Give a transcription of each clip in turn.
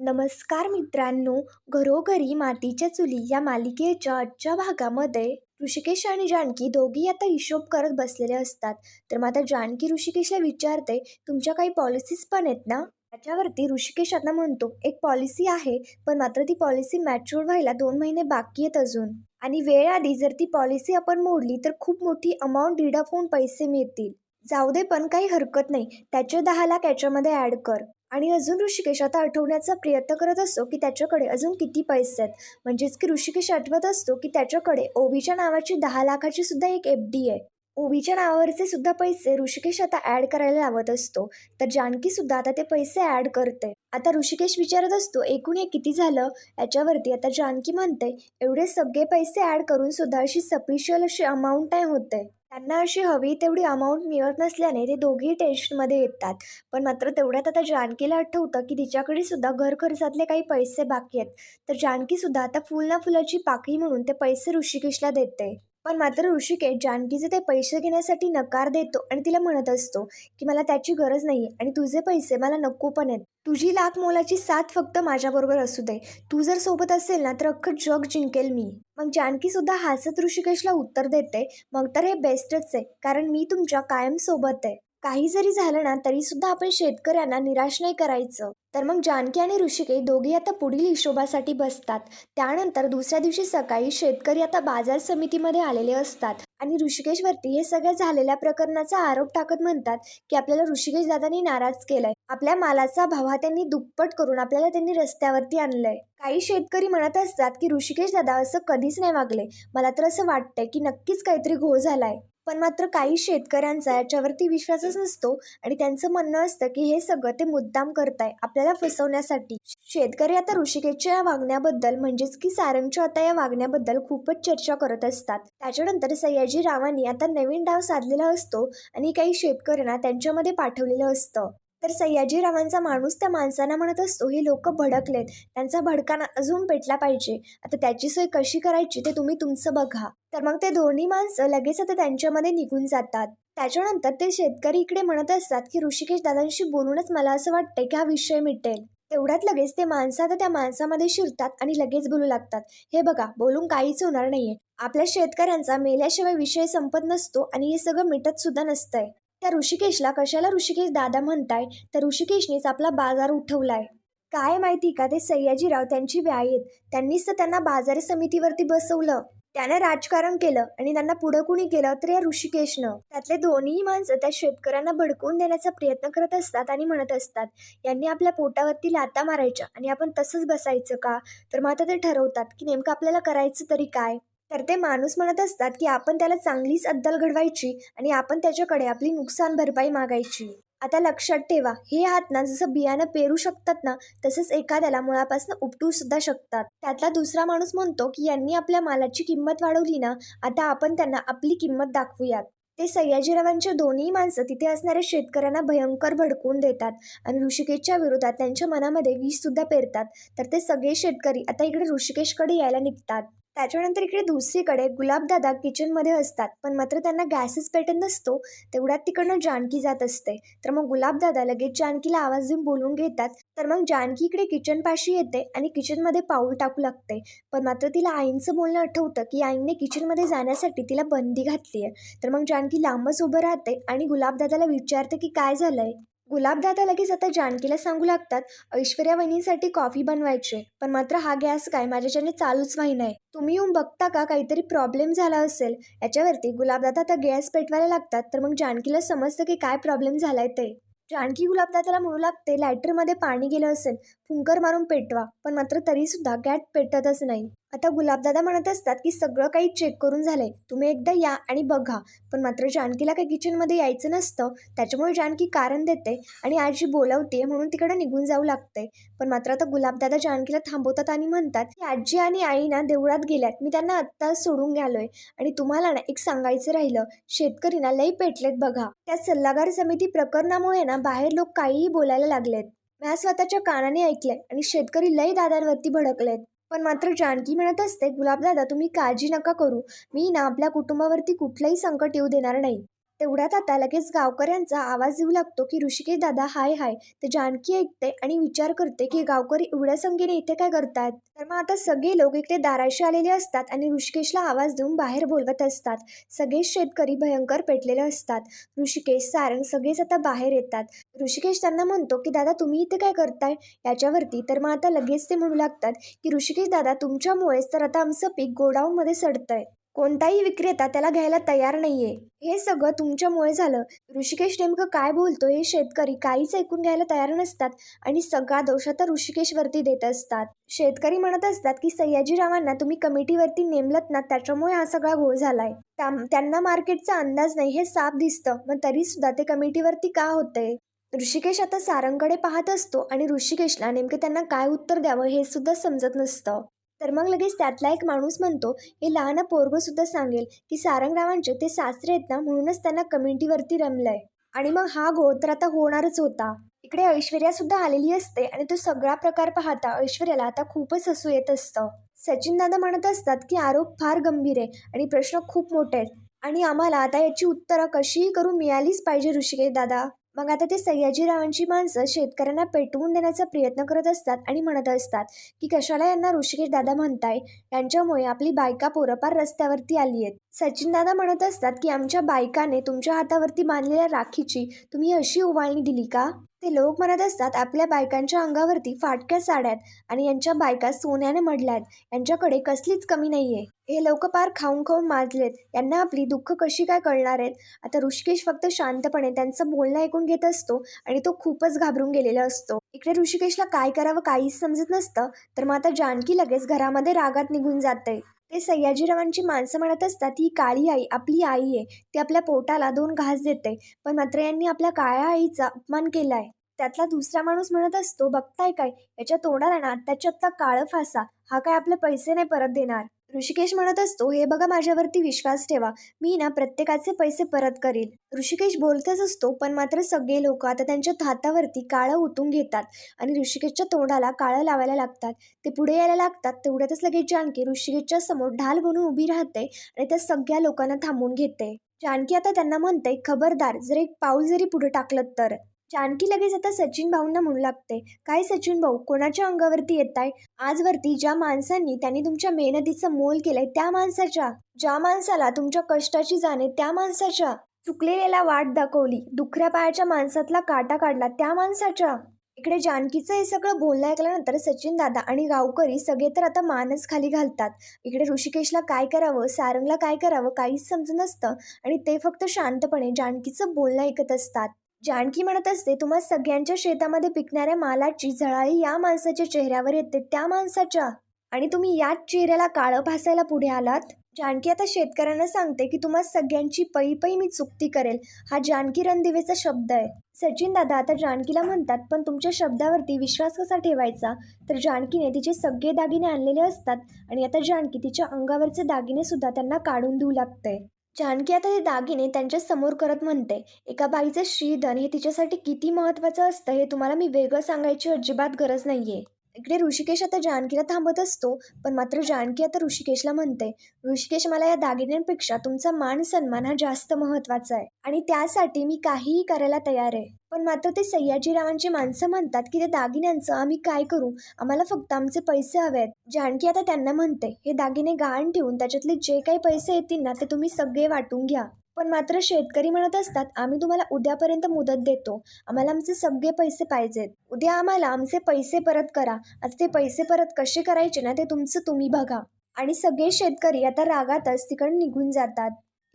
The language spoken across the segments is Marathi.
नमस्कार मित्रांनो घरोघरी मातीच्या चुली या मालिकेच्या आजच्या भागामध्ये ऋषिकेश आणि जानकी दोघी आता हिशोब करत बसलेले असतात. तर मग आता जानकी ऋषिकेशला विचारते तुमच्या काही पॉलिसीज पण आहेत ना? त्याच्यावरती ऋषिकेश आता म्हणतो एक पॉलिसी आहे पण मात्र ती पॉलिसी मॅच्युअर व्हायला दोन महिने बाकी आहेत अजून. आणि वेळ आधी जर ती पॉलिसी आपण मोडली तर खूप मोठी अमाऊंट डिडक्ट होऊन पैसे मिळतील. जाऊ दे पण काही हरकत नाही. त्याचे दहा लाख याच्यामध्ये ॲड कर. आणि अजून ऋषिकेश आता आठवण्याचा प्रयत्न करत असतो की त्याच्याकडे अजून किती पैसे आहेत. म्हणजेच की ऋषिकेश आठवत असतो की त्याच्याकडे ओवीच्या नावाची दहा लाखाची सुद्धा एक एफ डी आहे. ओवीच्या नावावरचे सुद्धा पैसे ऋषिकेश आता ॲड करायला लावत असतो. तर जानकी सुद्धा आता ते पैसे ॲड करते. आता ऋषिकेश विचारत असतो एकूण हे किती झालं? याच्यावरती आता जानकी म्हणते एवढे सगळे पैसे ॲड करून सुद्धा अशी सफिशियल अशी अमाऊंट नाही होते त्यांना अशी हवी तेवढी अमाऊंट मिळत नसल्याने ते दोघेही टेन्शनमध्ये येतात. पण मात्र तेवढ्यात आता जानकीला आठवतं की तिच्याकडे सुद्धा घर खर्चातले काही पैसे बाकी आहेत. तर जानकीसुद्धा आता फुल ना फुलाची पाकळी म्हणून ते पैसे ऋषिकेशला देते. पण मात्र ऋषिकेश जानकीचे ते पैसे घेण्यासाठी नकार देतो आणि तिला म्हणत असतो की मला त्याची गरज नाही आणि तुझे पैसे मला नको पण आहेत. तुझी लाख मोलाची साथ फक्त माझ्याबरोबर असू दे. तू जर सोबत असेल ना तर अख्खं जग जिंकेल मी. मग जानकी सुद्धा हसत ऋषिकेशला उत्तर देते. मग तर हे बेस्टच आहे कारण मी तुमच्या कायम सोबत आहे. काही जरी झालं ना तरी सुद्धा आपण शेतकऱ्यांना निराश नाही करायचं. तर मग जानकी आणि ऋषिके दोघे आता पुढील हिशोबासाठी बसतात. त्यानंतर दुसऱ्या दिवशी सकाळी शेतकरी आता बाजार समितीमध्ये आलेले असतात. आणि ऋषिकेशवरती हे सगळ्या झालेल्या प्रकरणाचा आरोप टाकत म्हणतात की आपल्याला ऋषिकेश दादांनी नाराज केलाय. आपल्या मालाचा भाव हा त्यांनी दुप्पट करून आपल्याला त्यांनी रस्त्यावरती आणलंय. काही शेतकरी म्हणत असतात की ऋषिकेश दादा असं कधीच नाही वागले. मला तर असं वाटतंय की नक्कीच काहीतरी घोळ झालाय. पण मात्र काही शेतकऱ्यांचा याच्यावरती विश्वासच नसतो आणि त्यांचं म्हणणं असतं की हे सगळं ते मुद्दाम करताय आपल्याला फसवण्यासाठी. शेतकरी आता ऋषिकेशच्या या वागण्याबद्दल म्हणजेच की सारंगच्या आता या वागण्याबद्दल खूपच चर्चा करत असतात. त्याच्यानंतर सयाजी रावांनी आता नवीन डाव साधलेला असतो आणि काही शेतकऱ्यांना त्यांच्यामध्ये पाठवलेलं असतं. तर सयाजीरावांचा माणूस त्या माणसांना म्हणत असतो हे लोक भडकलेत. त्यांचा भडकाना अजून पेटला पाहिजे. आता त्याची सोय कशी करायची ते तुम्ही तुमचं बघा. तर मग ते दोन्ही माणसं लगेच आता त्यांच्यामध्ये निघून जातात. त्याच्यानंतर ते शेतकरी इकडे म्हणत असतात की ऋषिकेश दादांशी बोलूनच मला असं वाटतंय की हा विषय मिटेल. तेवढ्यात लगेच ते माणसं आता त्या माणसामध्ये शिरतात आणि लगेच बोलू लागतात. हे बघा बोलून काहीच होणार नाहीये. आपल्या शेतकऱ्यांचा मेल्याशिवाय विषय संपत नसतो आणि हे सगळं मिटत सुद्धा नसतंय. त्या ऋषिकेशला कशाला ऋषिकेश दादा म्हणताय? तर ऋषिकेशनेच आपला बाजार उठवलाय. काय माहिती का ते सय्याजीराव त्यांची व्यायेत त्यांनीच तर त्यांना बाजार समितीवरती बसवलं. त्यानं राजकारण केलं आणि त्यांना पुढं कुणी केलं तर या ऋषिकेशनं. त्यातले दोन्ही माणसं त्या शेतकऱ्यांना भडकवून देण्याचा प्रयत्न करत असतात आणि म्हणत असतात यांनी आपल्या पोटावरती लाता मारायच्या आणि आपण तसंच बसायचं का? तर मग आता ते ठरवतात की नेमकं आपल्याला करायचं तरी काय? तर ते माणूस म्हणत असतात की आपण त्याला चांगलीच अद्दल घडवायची आणि आपण त्याच्याकडे आपली नुकसान भरपाई मागायची. आता लक्षात ठेवा हे हात ना जसं बियाणं पेरू शकतात ना तसंच एखाद्याला मुळापासून उपटू सुद्धा शकतात. त्यातला दुसरा माणूस म्हणतो की यांनी आपल्या मालाची किंमत वाढवली ना आता आपण त्यांना आपली किंमत दाखवूयात. ते सयाजीरावांच्या दोन्ही माणसं तिथे असणाऱ्या शेतकऱ्यांना भयंकर भडकून देतात आणि ऋषिकेशच्या विरोधात त्यांच्या मनामध्ये वीज सुद्धा पेरतात. तर ते सगळे शेतकरी आता इकडे ऋषिकेशकडे यायला निघतात. त्याच्यानंतर इकडे दुसरीकडे गुलाबदादा किचनमध्ये असतात. पण मात्र त्यांना गॅसच पेटत नसतो तेवढ्यात तिकडनं जानकी जात असते. तर मग गुलाबदादा लगेच जानकीला आवाज देऊन बोलून घेतात. तर मग जानकी इकडे किचनपाशी येते आणि किचनमध्ये पाऊल टाकू लागते. पण मात्र तिला आईंचं बोलणं आठवतं की आईने किचनमध्ये जाण्यासाठी तिला बंदी घातली आहे तर मग जानकी लांबच उभं राहते आणि गुलाबदादाला विचारते की काय झालंय? गुलाबदादा लगेच आता जानकीला सांगू लागतात ऐश्वर्या वहिनीसाठी कॉफी बनवायचे पण मात्र हा गॅस काय माझ्याच्याने चालूच नाही. तुम्ही येऊन बघता का काहीतरी प्रॉब्लेम झाला असेल? याच्यावरती गुलाबदादा आता गॅस पेटवायला लागतात तर मग जानकीला समजतं की काय प्रॉब्लेम झालाय ते. जानकी गुलाबदादाला म्हणू लागते लायटरमध्ये पाणी गेलं असेल फुंकर मारून पेटवा पण मात्र तरीसुद्धा गॅट पेटतच नाही. आता गुलाबदादा म्हणत असतात की सगळं काही चेक करून झालंय. तुम्ही एकदा या आणि बघा. पण मात्र जानकीला काही किचनमध्ये यायचं नसतं. त्याच्यामुळे जानकी कारण देते आणि आजी बोलावते म्हणून तिकडे निघून जाऊ लागते पण मात्र आता गुलाबदादा जानकीला थांबवतात आणि म्हणतात की आजी आणि आई ना देवळात गेल्यात. मी त्यांना आत्ताच सोडून गेलोय. आणि तुम्हाला ना एक सांगायचं राहिलं. शेतकरी ना लई पेटलेत बघा. त्या सल्लागार समिती प्रकरणामुळे ना बाहेर लोक काहीही बोलायला लागलेत. मॅ स्वतःच्या कानाने ऐकलंय आणि शेतकरी लई दादांवरती भडकलेत. पण मात्र जानकी म्हणत असते गुलाबदादा तुम्ही काळजी नका करू. मी ना आपल्या कुटुंबावरती कुठलंही संकट येऊ देणार नाही. तेवढ्यात आता लगेच गावकऱ्यांचा आवाज येऊ लागतो की ऋषिकेश दादा हाय हाय. ते जानकी ऐकते आणि विचार करते की गावकरी एवढ्या संख्येने इथे काय करतात तर मग आता सगळे लोक इकडे दाराशी आलेले असतात आणि ऋषिकेशला आवाज देऊन बाहेर बोलवत असतात. सगळेच शेतकरी भयंकर पेटलेले असतात. ऋषिकेश सारंग सगळेच आता बाहेर येतात. ऋषिकेश त्यांना म्हणतो की दादा तुम्ही इथे काय करताय? याच्यावरती तर मग आता लगेच ते म्हणू लागतात की ऋषिकेश दादा तुमच्यामुळेच तर आता आमचं पीक गोडाऊनमध्ये सडतंय. कोणताही विक्रेता त्याला घ्यायला तयार नाहीये. हे सगळं तुमच्यामुळे झालं. ऋषिकेश नेमकं काय बोलतो हे शेतकरी काहीच ऐकून घ्यायला तयार नसतात आणि सगळा दोष आता ऋषिकेशवरती देत असतात. शेतकरी म्हणत असतात की सयाजीरावांना तुम्ही कमिटीवरती नेमलत ना त्याच्यामुळे हा सगळा घोळ झालाय. त्या- त्यांना मार्केटचा अंदाज नाही हे साफ दिसतं. मग तरी सुद्धा ते कमिटीवरती का होते ऋषिकेश आता सारंगकडे पाहत असतो आणि ऋषिकेशला नेमके त्यांना काय उत्तर द्यावं हे सुद्धा समजत नसतं. तर मग लगेच त्यातला एक माणूस म्हणतो हे लहान पोरगंसुद्धा सांगेल की सारंगरावांचे ते सासरे आहेत ना म्हणूनच त्यांना कमिटीवरती रमलंय. आणि मग हा घोळ तर आता होणारच होता. इकडे ऐश्वर्या सुद्धा आलेली असते आणि तो सगळा प्रकार पाहता ऐश्वर्याला आता खूपच हसू येत असतं. सचिन दादा म्हणत असतात की आरोप फार गंभीर आहे आणि प्रश्न खूप मोठे आहेत आणि आम्हाला आता याची उत्तरं कशीही करून मिळालीच पाहिजे ऋषिकेश दादा. मग आता ते सयाजीरावांची माणसं शेतकऱ्यांना पेटवून देण्याचा प्रयत्न करत असतात आणि म्हणत असतात की कशाला यांना ऋषिकेश दादा म्हणताय? यांच्यामुळे आपली बायका पोरपार रस्त्यावरती आली आहेत. सचिन दादा म्हणत असतात की आमच्या बायकाने तुमच्या हातावरती बांधलेल्या राखीची तुम्ही अशी उभाळणी दिली का? ते लोक म्हणत असतात आपल्या बायकांच्या अंगावरती फाटक्या साड्यात आणि यांच्या बायका सोन्याने मडल्यात यांच्याकडे कसलीच कमी नाहीये. हे लोक पार खाऊन खाऊन माजलेत. यांना आपली दुःख कशी काय कळणार आहेत? आता ऋषिकेश फक्त शांतपणे त्यांचं बोलणं ऐकून घेत असतो आणि तो खूपच घाबरून गेलेला असतो. इकडे ऋषिकेशला काय करावं काहीच समजत नसतं तर मग आता जानकी लगेच घरामध्ये रागात निघून जाते. ते सयाजीरावांची माणसं म्हणत असतात ही काळी आई आपली आई आहे. ती आपल्या पोटाला दोन घास देते. पण मात्र यांनी आपल्या काळ्या आईचा अपमान केलाय. त्यातला दुसरा माणूस म्हणत असतो बघताय काय? याच्या तोंडाला ना त्याच्या आत्ता काळं फासा. हा काय आपले पैसे नाही परत देणार? ऋषिकेश म्हणत असतो हे बघा माझ्यावरती विश्वास ठेवा. मी ना प्रत्येकाचे पैसे परत करील ऋषिकेश बोलतच असतो पण मात्र सगळे लोक आता त्यांच्या हातावरती काळं ओतून घेतात आणि ऋषिकेशच्या तोंडाला काळं लावायला लागतात. ते पुढे यायला लागतात. तेवढ्यातच लगेच जानकी ऋषिकेशच्या समोर ढाल बनून उभी राहते आणि त्या सगळ्या लोकांना थांबून घेते. जानकी आता त्यांना म्हणते खबरदार जर एक पाऊल जरी पुढे टाकलं तर. जानकी लगेच आता सचिन भाऊंना म्हणू लागते काय सचिन भाऊ कोणाच्या अंगावरती येत आहे आजवरती ज्या माणसांनी त्यांनी तुमच्या मेहनतीचं मोल केलंय त्या माणसाच्या ज्या माणसाला तुमच्या कष्टाची जाणे त्या माणसाच्या चुकलेल्याला वाट दाखवली दुखऱ्या पायाच्या माणसातला काटा काढला त्या माणसाच्या. इकडे जानकीचं हे सगळं बोलणं ऐकल्यानंतर सचिन दादा आणि गावकरी सगळे तर आता मानच खाली घालतात. इकडे ऋषिकेशला काय करावं सारंगला काय करावं काहीच समजत नसतं आणि ते फक्त शांतपणे जानकीचं बोलणं ऐकत असतात. जानकी म्हणत असते तुम्हा सगळ्यांच्या शेतामध्ये पिकणाऱ्या मालाची झळाळी या माणसाच्या चेहऱ्यावर येते त्या माणसाच्या. आणि तुम्ही याच चेहऱ्याला काळं भासायला पुढे आलात जानकी आता शेतकऱ्यांना सांगते की तुम्हा सगळ्यांची पै पै मी चुकती करेल. हा जानकी रणदिवेचा शब्द आहे. सचिन दादा आता जानकीला म्हणतात पण तुमच्या शब्दावरती विश्वास कसा ठेवायचा तर जानकीने तिचे सगळे दागिने आणलेले असतात आणि आता जानकी तिच्या अंगावरचे दागिने सुद्धा त्यांना काढून देऊ लागते. जानकी आता हे दागिने त्यांच्यासमोर करत म्हणते एका बाईचं श्रीधन हे तिच्यासाठी किती महत्त्वाचं असतं हे तुम्हाला मी वेगळं सांगायची अजिबात गरज नाहीये. इकडे ऋषिकेश आता जानकीला थांबत असतो पण मात्र जानकी आता ऋषिकेशला म्हणते ऋषिकेश मला या दागिन्यांपेक्षा तुमचा मान सन्मान हा जास्त महत्त्वाचा आहे आणि त्यासाठी मी काहीही करायला तयार आहे. पण मात्र ते सय्याजीरावांची माणसं म्हणतात की त्या दागिन्यांचं आम्ही काय करू? आम्हाला फक्त आमचे पैसे हवे आहेत. जानकी आता त्यांना म्हणते हे दागिने गहाण ठेवून त्याच्यातले जे काही पैसे येतील ना ते तुम्ही सगळे वाटून घ्या. पण मात्र शेतकरी म्हणत असतात आम्ही तुम्हाला उद्यापर्यंत मुदत देतो. आम्हाला आमचे सगळे पैसे पाहिजेत. उद्या आम्हाला आमचे पैसे परत करा. आता ते पैसे परत कसे करायचे ना ते तुमचं तुम्ही बघा. आणि सगळे शेतकरी आता रागातच तिकडे निघून जातात.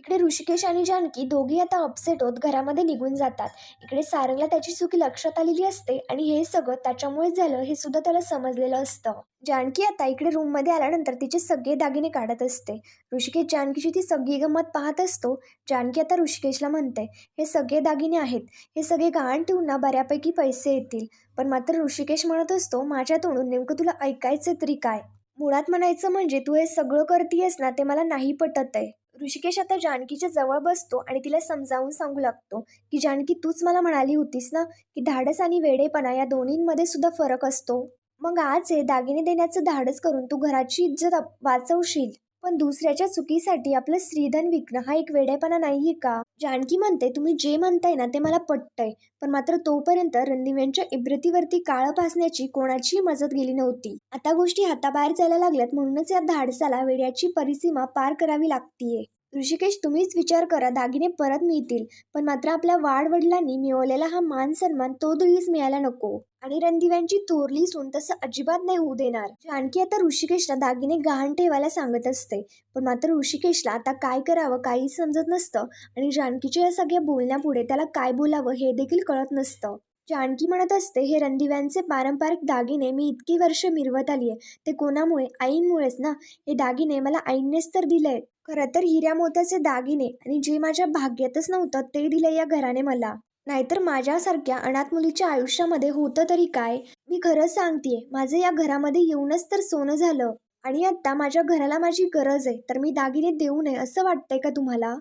इकडे ऋषिकेश आणि जानकी दोघी आता अपसेट होत घरामध्ये निघून जातात. इकडे सारंगला त्याची चुकी लक्षात आलेली असते आणि हे सगळं त्याच्यामुळेच झालं हे सुद्धा त्याला समजलेलं असतं. जानकी आता इकडे रूममध्ये आल्यानंतर तिचे सगळे दागिने काढत असते. ऋषिकेश जानकीची ती सगळी गंमत पाहत असतो. जानकी आता ऋषिकेशला म्हणते हे सगळे दागिने आहेत. हे सगळे गहाण ठेवून ना बऱ्यापैकी पैसे येतील. पण मात्र ऋषिकेश म्हणत असतो माझ्या तोंडून नेमकं तुला ऐकायचं तरी काय? मुळात म्हणायचं म्हणजे तू हे सगळं करतीयस ना ते मला नाही पटत आहे ऋषिकेश आता जानकीच्या जवळ बसतो आणि तिला समजावून सांगू लागतो की जानकी तूच मला म्हणाली होतीस ना की धाडस आणि वेडेपणा या दोन्हींमध्ये सुद्धा फरक असतो. मग आज हे दागिने देण्याचं धाडस करून तू घराची इज्जत वाचवशील. पण दुसऱ्याच्या चुकीसाठी आपलं स्त्रीधन विकणं हा एक वेडेपणा नाहीये का? जानकी म्हणते तुम्ही जे म्हणताय ना ते मला पटतंय पण मात्र तोपर्यंत रणदिव्यांच्या इब्रतीवरती काळं पासण्याची कोणाचीही मदत गेली नव्हती. आता गोष्टी हाताबाहेर जायला लागल्यात म्हणूनच या धाडसाला वेड्याची परिसीमा पार करावी लागतीये. ऋषिकेश तुम्हीच विचार करा दागिने परत मिळतील. पण मात्र आपल्या वाडवडिलांनी मिळवलेला हा मान सन्मान तो तरीच मिळायला नको. आणि रणदिव्यांची थोरली सून तसं अजिबात नाही होऊ देणार. जानकी आता ऋषिकेशला दागिने गहाण ठेवायला सांगत असते. पण मात्र ऋषिकेशला आता काय करावं काही समजत नसतं. आणि जानकीच्या या सगळ्या बोलण्यापुढे त्याला काय बोलावं हे देखील कळत नसतं. जानकी म्हणत असते हे रणदिव्यांचे पारंपरिक दागिने मी इतकी वर्ष मिरवत आली आहे. ते कोणामुळे आईंमुळेच ना? हे दागिने मला आईनेच तर दिले खरं तर हिऱ्या मोत्याचे दागिने आणि जे माझ्या भाग्यातच नव्हतं ते दिले या घराने मला. नाहीतर माझ्यासारख्या अनाथ मुलीच्या आयुष्यामध्ये होतं तरी काय? मी खरं सांगतेय माझं या घरामध्ये येऊनच तर सोनं झालं. आणि आत्ता माझ्या घराला माझी गरज आहे तर मी दागिने देऊ नये असं वाटतंय का तुम्हाला?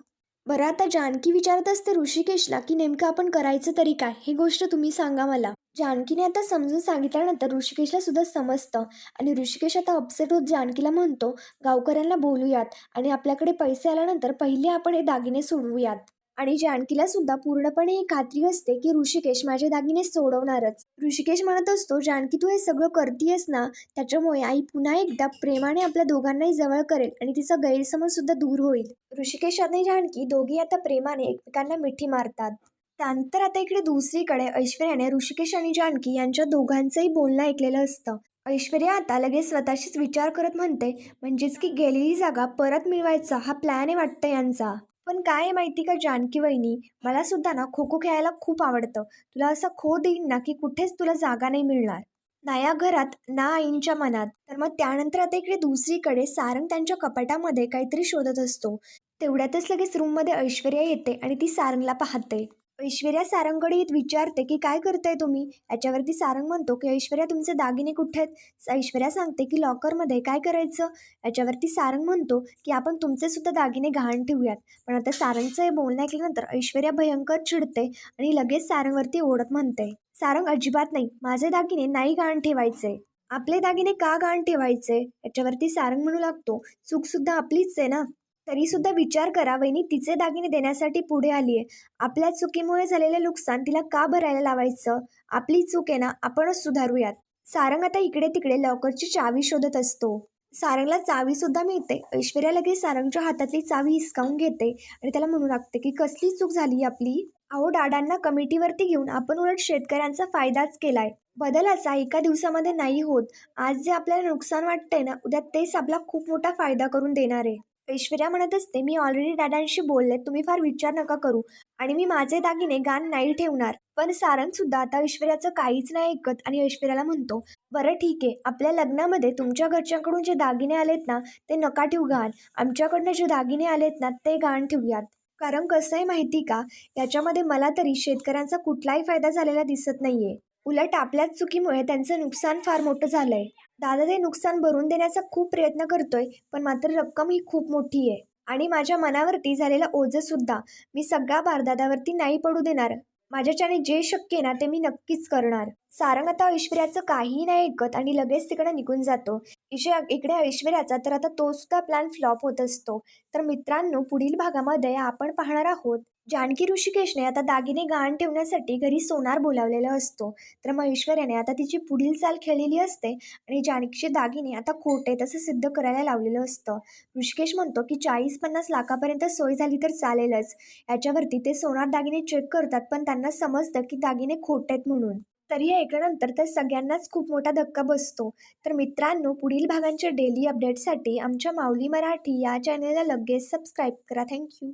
बरं आता जानकी विचारत असते ऋषिकेशला की नेमकं आपण करायचं तरी काय? ही गोष्ट तुम्ही सांगा मला. जानकीने आता समजून सांगितल्यानंतर ऋषिकेशला सुद्धा समजतं. आणि ऋषिकेश आता अपसेट होत जानकीला म्हणतो गावकऱ्यांना बोलूयात आणि आपल्याकडे पैसे आल्यानंतर पहिले आपण हे दागिने सोडवूयात. आणि जानकीला सुद्धा पूर्णपणे ही खात्री असते की ऋषिकेश माझे दागिने सोडवणारच. ऋषिकेश म्हणत असतो जानकी तू हे सगळं करतीयस ना त्याच्यामुळे आई पुन्हा एकदा प्रेमाने आपल्या दोघांनाही जवळ करेल आणि तिचा गैरसमज सुद्धा दूर होईल. ऋषिकेश आणि जानकी दोघी आता प्रेमाने एकमेकांना मिठी मारतात. त्यानंतर आता इकडे दुसरीकडे ऐश्वर्याने ऋषिकेश आणि जानकी यांच्या दोघांचंही बोलणं ऐकलेलं असतं. ऐश्वर्या आता लगेच स्वतःशीच विचार करत म्हणते म्हणजेच की गेलेली जागा परत मिळवायचा हा प्लॅन आहे वाटतं यांचा. पण काय आहे माहिती का जानकी वहिनी? मला सुद्धा ना खो खो खेळायला खूप आवडतं. तुला असा खो देईन ना की कुठेच तुला जागा नाही मिळणार. ना या घरात ना आईंच्या मनात. तर मग त्यानंतर आता इकडे दुसरीकडे सारंग त्यांच्या कपाटामध्ये काहीतरी शोधत असतो. तेवढ्यातच लगेच रूममध्ये ऐश्वर्या येते आणि ती सारंगला पाहते. ऐश्वर्या सारंगकडे येत विचारते की काय करताय तुम्ही? याच्यावरती सारंग म्हणतो की ऐश्वर्या तुमचे दागिने कुठे आहेत? ऐश्वर्या सांगते की लॉकरमध्ये काय करायचं? याच्यावरती सारंग म्हणतो की आपण तुमचे सुद्धा दागिने गहाण ठेवूयात. पण आता सारंगचं हे बोलणं ऐकल्यानंतर ऐश्वर्या भयंकर चिडते आणि लगेच सारंगवरती ओढत म्हणते सारंग अजिबात नाही. माझे दागिने नाही गहाण ठेवायचे. आपले दागिने का घाण ठेवायचे? याच्यावरती सारंग म्हणू लागतो चूक सुद्धा आपलीच आहे ना. तरीसुद्धा विचार करा वहिनी. तिचे दागिने देण्यासाठी पुढे आली आहे आपल्या चुकीमुळे झालेले नुकसान तिला का भरायला लावायचं? आपली चूक आहे ना आपणच सुधारूयात. सारंग आता इकडे तिकडे लवकरची चावी शोधत असतो. सारंगला चावी सुद्धा मिळते. ऐश्वर्या लगेच सारंगच्या हातातली चावी हिसकावून घेते आणि त्याला म्हणू लागते की कसली चूक झाली आपली? अहो डाडांना कमिटीवरती घेऊन आपण उलट शेतकऱ्यांचा फायदाच केलाय. बदल असा एका दिवसामध्ये नाही होत. आज जे आपल्याला नुकसान वाटतंय ना उद्या तेच आपला खूप मोठा फायदा करून देणार आहे. ऐश्वर्या म्हणत असते मी ऑलरेडी दादांशी बोलले तुम्ही फार विचार नका करू आणि मी माझे दागिने गाण नाही ठेवणार. पण सारंग सुद्धा आता ऐश्वर्याचं काहीच नाही ऐकत आणि ऐश्वर्याला म्हणतो बरं ठीक आहे आपल्या लग्नामध्ये तुमच्या घरच्यांकडून जे दागिने आलेत ना ते नका ठेवू घाण आमच्याकडनं जे दागिने आलेत ना ते गाण ठेवूयात. कारण कसं आहे माहिती का याच्यामध्ये मला तरी शेतकऱ्यांचा कुठलाही फायदा झालेला दिसत नाहीये. उलट आपल्याच चुकीमुळे त्यांचं नुकसान फार मोठं झालंय. दादा ते नुकसान भरून देण्याचा खूप प्रयत्न करतोय पण मात्र रक्कम ही खूप मोठी आहे. आणि माझ्या मनावरती झालेलं ओझंसुद्धा मी सगळा भार दादावरती नाही पडू देणार. माझ्याच्याने जे शक्य आहे ना ते मी नक्कीच करणार. सारंग आता ऐश्वर्याचं काहीही नाही ऐकत आणि लगेच तिकडे निघून जातो. इशे इकडे ऐश्वर्याचा तर आता तो सुद्धा प्लॅन फ्लॉप होत असतो. तर मित्रांनो पुढील भागामध्ये आपण पाहणार आहोत. जानकी ऋषिकेशने आता दागिने गहाण ठेवण्यासाठी घरी सोनार बोलावलेला असतो. तर महेश्वर्याने आता तिची पुढील चाल खेळलेली असते आणि जानकीचे दागिने आता खोटे तसं सिद्ध करायला लावलेलं असतं. ऋषिकेश म्हणतो की चाळीस पन्नास लाखापर्यंत सोय झाली तर चालेलच. याच्यावरती ते सोनार दागिने चेक करतात पण त्यांना समजतं की दागिने खोटे आहेत म्हणून. तरी हे ऐकल्यानंतर तर सगळ्यांनाच खूप मोठा धक्का बसतो. तर मित्रांनो पुढील भागांच्या डेली अपडेटसाठी आमच्या माऊली मराठी या चॅनेलला लगेच सबस्क्राईब करा. थँक्यू